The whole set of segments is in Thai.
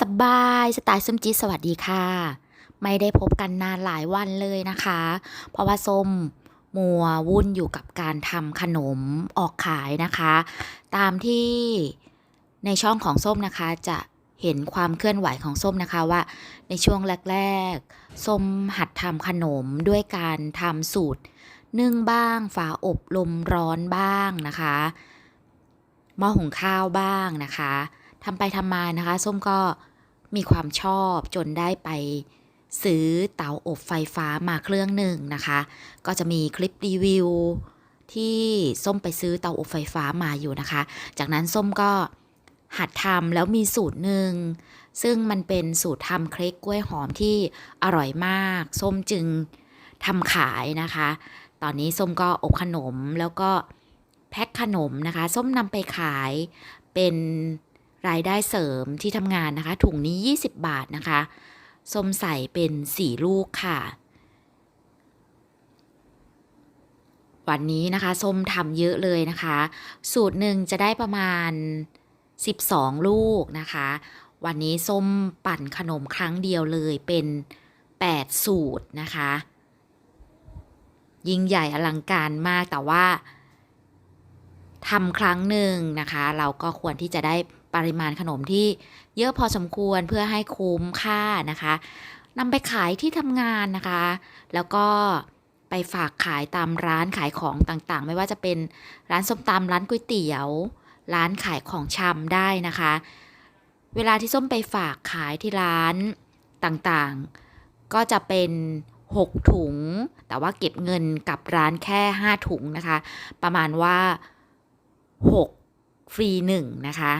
สบายสไตล์ส้มจีสวัสดีค่ะ ไม่ได้พบกันนานหลายวันเลยนะคะ เพราะว่าส้มมัววุ่นอยู่กับการทำขนมออกขายนะคะ ตามที่ในช่องของส้มนะคะจะเห็นความเคลื่อนไหวของส้มนะคะว่า ในช่วงแรกๆ ส้มหัดทำขนมด้วยการทำสูตร นึ่งบ้างฝาอบลมร้อนบ้างนะคะหม้อหุงข้าวบ้างนะคะทำไปทำมานะคะ ส้มก็ มีความชอบจนได้ไปซื้อเตาอบไฟฟ้ามาเครื่องหนึ่งนะคะ ก็จะมีคลิปรีวิวที่ส้มไปซื้อเตาอบไฟฟ้ามาอยู่นะคะ จากนั้นส้มก็หัดทำแล้วมีสูตรหนึ่ง ซึ่งมันเป็นสูตรทำเค้กกล้วยหอมที่อร่อยมาก ส้มจึงทำขายนะคะ ตอนนี้ส้มก็อบขนมแล้วก็แพ็คขนมนะคะ ส้มนำไปขายเป็น รายได้เสริมที่ทำงานนะคะ ถุงนี้ 20 บาทนะคะส้มใส่เป็น 4 ลูกค่ะ วันนี้นะคะส้มทำเยอะเลยนะคะ สูตรหนึ่งจะได้ประมาณ 12 ลูกนะคะ วันนี้ส้มปั่นขนมครั้งเดียวเลยเป็น 8 สูตรนะคะ ยิ่งใหญ่อลังการมากแต่ว่า ทำครั้งหนึ่งนะคะ เราก็ควรที่จะได้ปริมาณขนมที่เยอะพอสมควรเพื่อให้คุ้มค่านะคะนำไปขายที่ทำงานนะคะ แล้วก็ไปฝากขายตามร้านขายของต่างๆ ไม่ว่าจะเป็นร้านส้มตำร้านก๋วยเตี๋ยว ร้านขายของชำได้นะคะ เวลาที่ส้มไปฝากขายที่ร้านต่างๆ ก็จะเป็น 6 ถุง แต่ว่าเก็บเงินกับร้านแค่ 5 ถุงนะคะ ประมาณว่า 6 ฟรี 1 นะคะ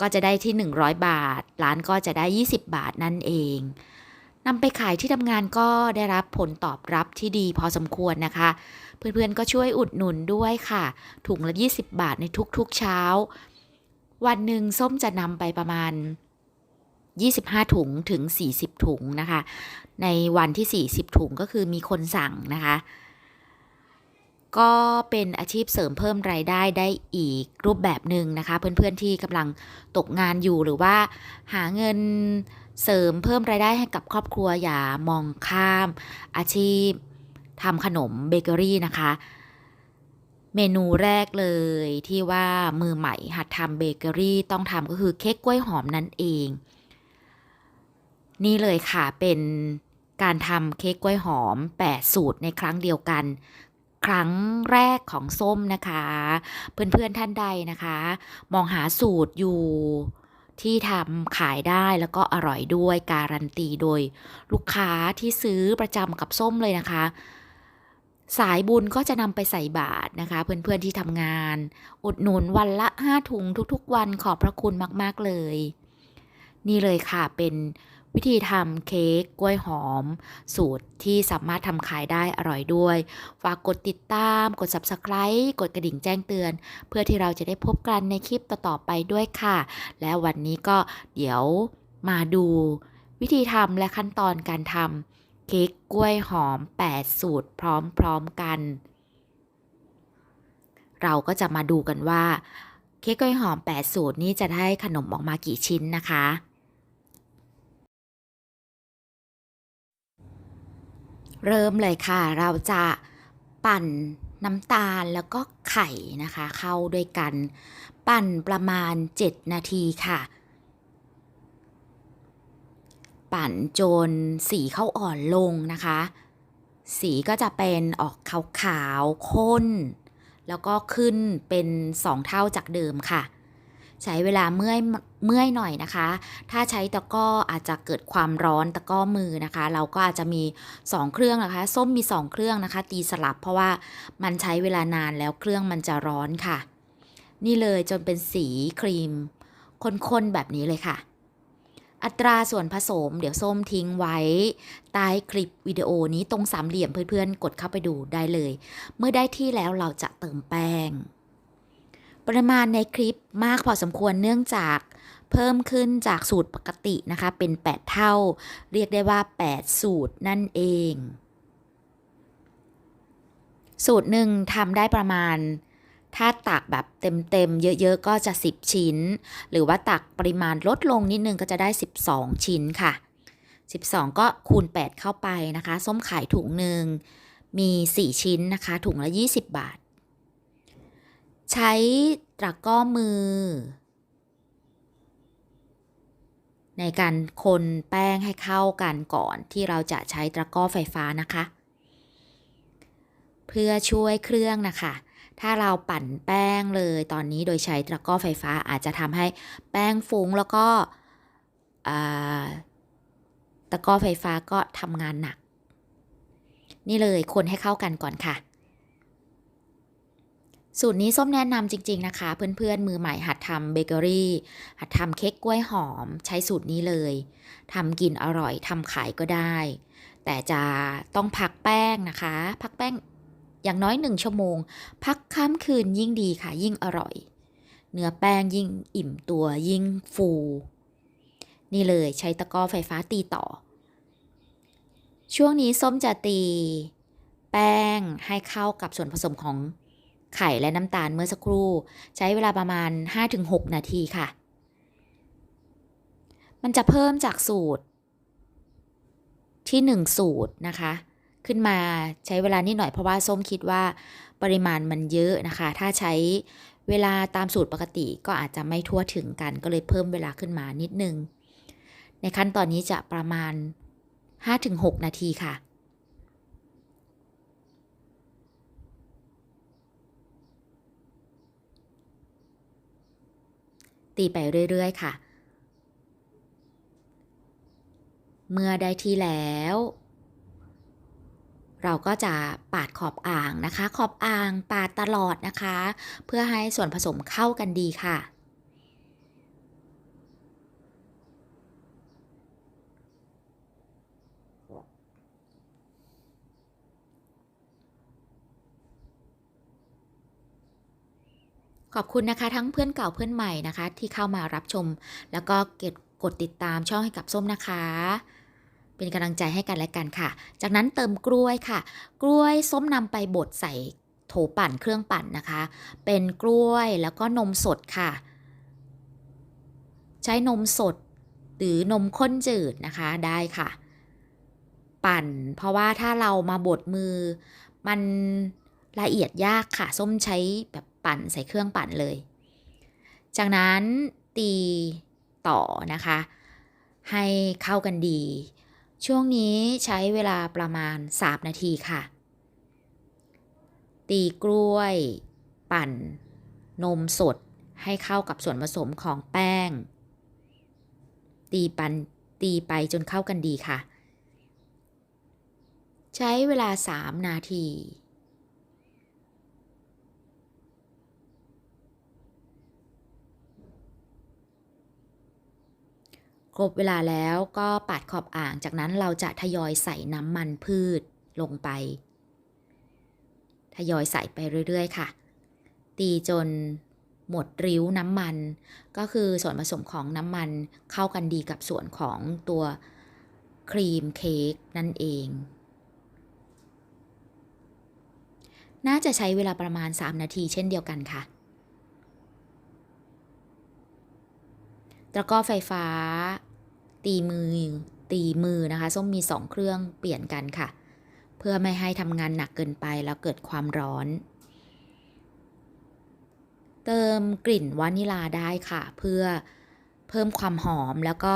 ก็จะได้ที่ 100 บาท ร้านก็จะได้ 20 บาทนั่นเองนำไปขายที่ทำงานก็ได้รับผลตอบรับที่ดีพอสมควรนะคะ เพื่อนๆก็ช่วยอุดหนุนด้วยค่ะ ถุงละ 20 บาทในทุกๆเช้า วันหนึ่งส้มจะนำไปประมาณ 25 ถุงถึง 40 ถุงนะคะ ในวันที่ 40 ถุงก็คือมีคนสั่งนะคะ ก็เป็นอาชีพเสริมเพิ่มรายได้ได้อีกรูปแบบหนึ่งนะคะ เพื่อนๆที่กำลังตกงานอยู่หรือว่าหาเงินเสริมเพิ่มรายได้ให้กับครอบครัวอย่ามองข้ามอาชีพทำขนมเบเกอรี่นะคะ เมนูแรกเลยที่ว่ามือใหม่หัดทำเบเกอรี่ต้องทำก็คือเค้กกล้วยหอมนั่นเอง นี่เลยค่ะเป็นการทำเค้กกล้วยหอม 8 สูตรในครั้งเดียวกัน ครั้งแรกของส้มนะคะ เพื่อนๆท่านใดนะคะ มองหาสูตรอยู่ที่ทำขายได้แล้วก็อร่อยด้วยการันตีโดย ลูกค้าที่ซื้อประจำกับส้มเลยนะคะ สายบุญก็จะนำไปใส่บาตรนะคะ เพื่อนๆที่ทำงาน อุดหนุนวันละ 5 ถุงทุกๆ วันขอบพระคุณมากๆเลย นี่เลยค่ะเป็น วิธีทำเค้กกล้วยหอม สูตรที่สามารถทำขายได้อร่อยด้วย ฝากกดติดตาม กด subscribe กดกระดิ่งแจ้งเตือน เพื่อที่เราจะได้พบกันในคลิปต่อๆไปด้วยค่ะ และวันนี้ก็เดี๋ยวมาดู วิธีทำและขั้นตอนการทำเค้กกล้วยหอม 8 สูตรพร้อมๆกัน เราก็จะมาดูกันว่าเค้กกล้วยหอม 8 สูตรนี้จะได้ขนมออกมากี่ชิ้นนะคะ เริ่มเลยค่ะ เราจะปั่นน้ำตาลแล้วก็ไข่นะคะ เข้าด้วยกัน ปั่นประมาณ 7 นาทีค่ะ ปั่นจนสีเข้าอ่อนลงนะคะ สีก็จะเป็นออกขาวๆข้น แล้วก็ขึ้นเป็น 2 เท่าจากเดิมค่ะ ใช้เวลาเมื่อยเมื่อยหน่อยนะคะ ถ้าใช้ตะก้ออาจจะเกิดความร้อนตะก้อมือนะคะ เราก็อาจจะมี 2 เครื่องนะคะ ส้มมี 2 เครื่องนะคะ ตีสลับเพราะว่ามันใช้เวลานานแล้วเครื่องมันจะร้อนค่ะ นี่เลยจนเป็นสีครีมข้นๆแบบนี้เลยค่ะอัตราส่วนผสมเดี๋ยวส้มทิ้งไว้ใต้คลิปวิดีโอนี้ตรงสามเหลี่ยมเพื่อนๆ กดเข้าไปดูได้เลย เมื่อได้ที่แล้วเราจะเติมแป้ง ริมาณในคลิปมากพอสมควรเนื่องจากเพิ่มขึ้นจากสูตรปกตินะคะ เป็น 8 เท่า เรียกได้ว่า 8 สูตรนั่นเอง สูตรหนึ่งทำได้ประมาณ ถ้าตักแบบเต็มๆ เยอะๆ ก็จะ 10 ชิ้น หรือว่าตักปริมาณลดลงนิดนึงก็จะได้ 12 ชิ้นค่ะ 12 ก็คูณ 8 เข้าไปนะคะ ส้มขายถุงหนึ่งมี 4 ชิ้นนะคะ ถุงละ 20 บาท ใช้ตะก้อมือ ในการคนแป้งให้เข้ากันก่อนที่เราจะใช้ตะก้อไฟฟ้านะคะ เพื่อช่วยเครื่องนะคะ ถ้าเราปั่นแป้งเลยตอนนี้โดยใช้ตะก้อไฟฟ้าอาจจะทำให้แป้งฟุ้งแล้วก็ตะก้อไฟฟ้าก็ทำงานหนัก นี่เลยคนให้เข้ากันก่อนค่ะ สูตรนี้ส้มแนะนำจริง ๆนะคะ เพื่อนๆมือใหม่หัดทำเบเกอรี่หัดทำเค้กกล้วยหอม ใช้สูตรนี้เลยทำกินอร่อยทำขายก็ได้ แต่จะต้องพักแป้งนะคะ พักแป้งอย่างน้อยหนึ่งชั่วโมง พักข้ามคืนยิ่งดีค่ะ ยิ่งอร่อย เนื้อแป้งยิ่งอิ่มตัวยิ่งฟู นี่เลยใช้ตะกร้อไฟฟ้าตีต่อ ช่วงนี้ส้มจะตี แป้งให้เข้ากับส่วนผสมของ ไข่และน้ำตาลเมื่อสักครู่ ใช้เวลาประมาณ 5-6 นาทีค่ะ มันจะเพิ่มจากสูตร ที่ 1 สูตรนะคะ ขึ้นมาใช้เวลานิดหน่อยเพราะว่าส้มคิดว่าปริมาณมันเยอะนะคะ ถ้าใช้เวลาตามสูตรปกติก็อาจจะไม่ทั่วถึงกัน ก็เลยเพิ่มเวลาขึ้นมานิดนึง ในขั้นตอนนี้จะประมาณ 5-6 นาทีค่ะ ตีไปเรื่อยๆ ค่ะ เมื่อได้ที่แล้ว เราก็จะปาดขอบอ่างนะคะ ขอบอ่างปาดตลอดนะคะ เพื่อให้ส่วนผสมเข้ากันดีค่ะ ขอบคุณนะคะ ทั้งเพื่อนเก่าเพื่อนใหม่นะคะ ที่เข้ามารับชม แล้วก็เกดกดติดตามช่องให้กับส้มนะคะ เป็นกำลังใจให้กันและกันค่ะ จากนั้นเติมกล้วยค่ะ กล้วยส้มนำไปบดใส่โถปั่นเครื่องปั่นนะคะ เป็นกล้วยแล้วก็นมสดค่ะ ใช้นมสดหรือนมข้นจืดนะคะได้ค่ะ ปั่น เพราะว่าถ้าเรามาบดมือ มัน ละเอียดยากค่ะ ส้มใช้แบบปั่นใส่เครื่องปั่นเลย จากนั้นตีต่อนะคะ ให้เข้ากันดี ช่วงนี้ใช้เวลาประมาณ 3 นาทีค่ะ ตีกล้วย ปั่น นมสดให้เข้ากับส่วนผสมของแป้ง ตีปันตีไปจนเข้ากันดีค่ะ ใช้เวลา 3 นาที ครบเวลาแล้วก็ปาดขอบอ่าง จากนั้นเราจะทยอยใส่น้ำมันพืชลงไป ทยอยใส่ไปเรื่อย ๆ ค่ะ ตีจนหมดริ้วน้ำมัน ก็คือส่วนผสมของน้ำมันเข้ากันดีกับส่วนของตัวครีมเค้กนั่นเอง น่าจะใช้เวลาประมาณ 3 นาทีเช่นเดียวกันค่ะตะกร้อไฟฟ้า ตีมือตีมือนะคะ ส้มมี 2 เครื่องเปลี่ยนกันค่ะ เพื่อไม่ให้ทำงานหนักเกินไปแล้วเกิดความร้อน เติมกลิ่นวานิลาได้ค่ะ เพื่อเพิ่มความหอมแล้วก็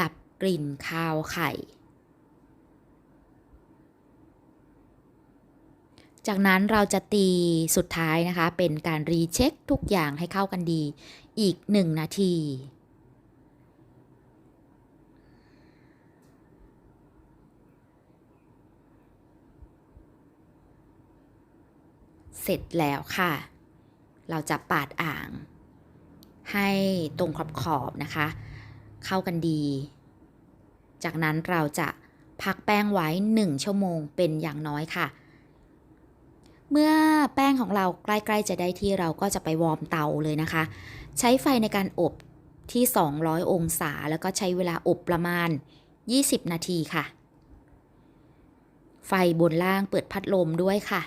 ดับกลิ่นคาวไข่ จากนั้นเราจะตีสุดท้ายนะคะ เป็นการรีเช็คทุกอย่างให้เข้ากันดีอีก 1 นาที เสร็จแล้วค่ะ เราจะปาดอ่าง ให้ตรงขอบขอบๆนะคะ เข้ากันดี จากนั้นเราจะพักแป้งไว้ 1 ชั่วโมงเป็นอย่างน้อยค่ะ เมื่อแป้งของเราใกล้ๆจะได้ที่เราก็จะไปวอร์มเตาเลยนะคะ ใช้ไฟในการอบที่ 200 องศา แล้วก็ใช้เวลาอบประมาณ 20 นาทีค่ะ ไฟบนล่างเปิดพัดลมด้วยค่ะ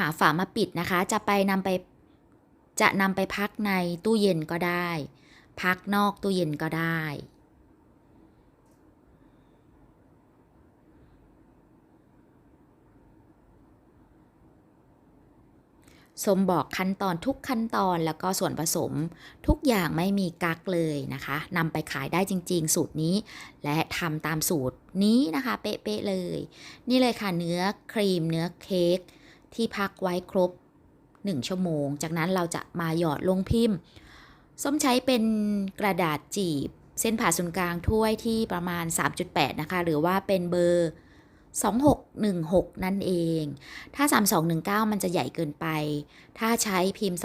หาฝามาปิดนะคะ จะไปนำไปจะนำไปพักในตู้เย็นก็ได้ พักนอกตู้เย็นก็ได้ สมบอกขั้นตอนทุกขั้นตอนแล้วก็ส่วนผสมทุกอย่างไม่มีกักเลยนะคะนำไปขายได้จริง ๆ สูตรนี้ และทำตามสูตรนี้นะคะ เป๊ะๆเลย นี่เลยค่ะเนื้อครีมเนื้อเค้ก ที่พักไว้ครบ 1 ชั่วโมง จากนั้นเราจะมาหยอดลงพิมพ์ ส้มใช้เป็นกระดาษจีบ เส้นผ่าศูนย์กลางถ้วยที่ประมาณ 3.8 นะคะ หรือว่าเป็นเบอร์ 2616 นั่นเอง ถ้า 3219 มันจะใหญ่เกินไป ถ้าใช้พิมพ์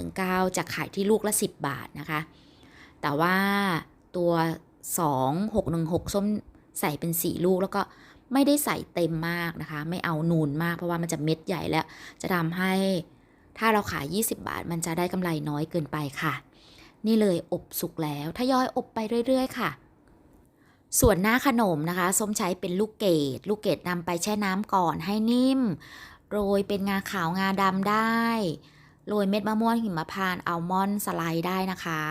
3219 จะขายที่ลูกละ 10 บาทนะคะ แต่ว่าตัว 2616 ส้มใส่เป็น 4 ลูกแล้วก็ ไม่ได้ใส่เต็มมากนะคะ ไม่เอานูนมากเพราะว่ามันจะเม็ดใหญ่แล้ว จะทำให้ถ้าเราขาย 20 บาท มันจะได้กำไรน้อยเกินไปค่ะ นี่เลยอบสุกแล้วทยอยอบไปเรื่อย ๆ ค่ะ ส่วนหน้าขนมนะคะ ส้มใช้เป็นลูกเกดลูกเกดนำไปแช่น้ำก่อนให้นิ่ม โรยเป็นงาขาวงาดำได้ โรยเม็ดมะม่วงหิมพานต์อัลมอนด์สไลด์ได้นะคะ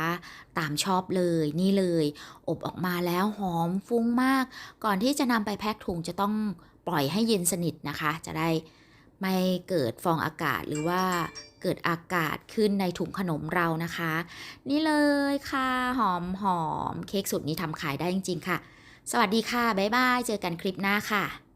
ตามชอบเลยนี่เลย อบออกมาแล้วหอมฟุ้งมาก ก่อนที่จะนำไปแพ็คถุงจะต้องปล่อยให้เย็นสนิทนะคะ จะได้ไม่เกิดฟองอากาศหรือว่าเกิดอากาศขึ้นในถุงขนมเรานะคะ นี่เลยค่ะหอมหอมเค้กสูตรนี้ทำขายได้จริง ๆ ค่ะ สวัสดีค่ะ บ๊ายบาย เจอกันคลิปหน้าค่ะ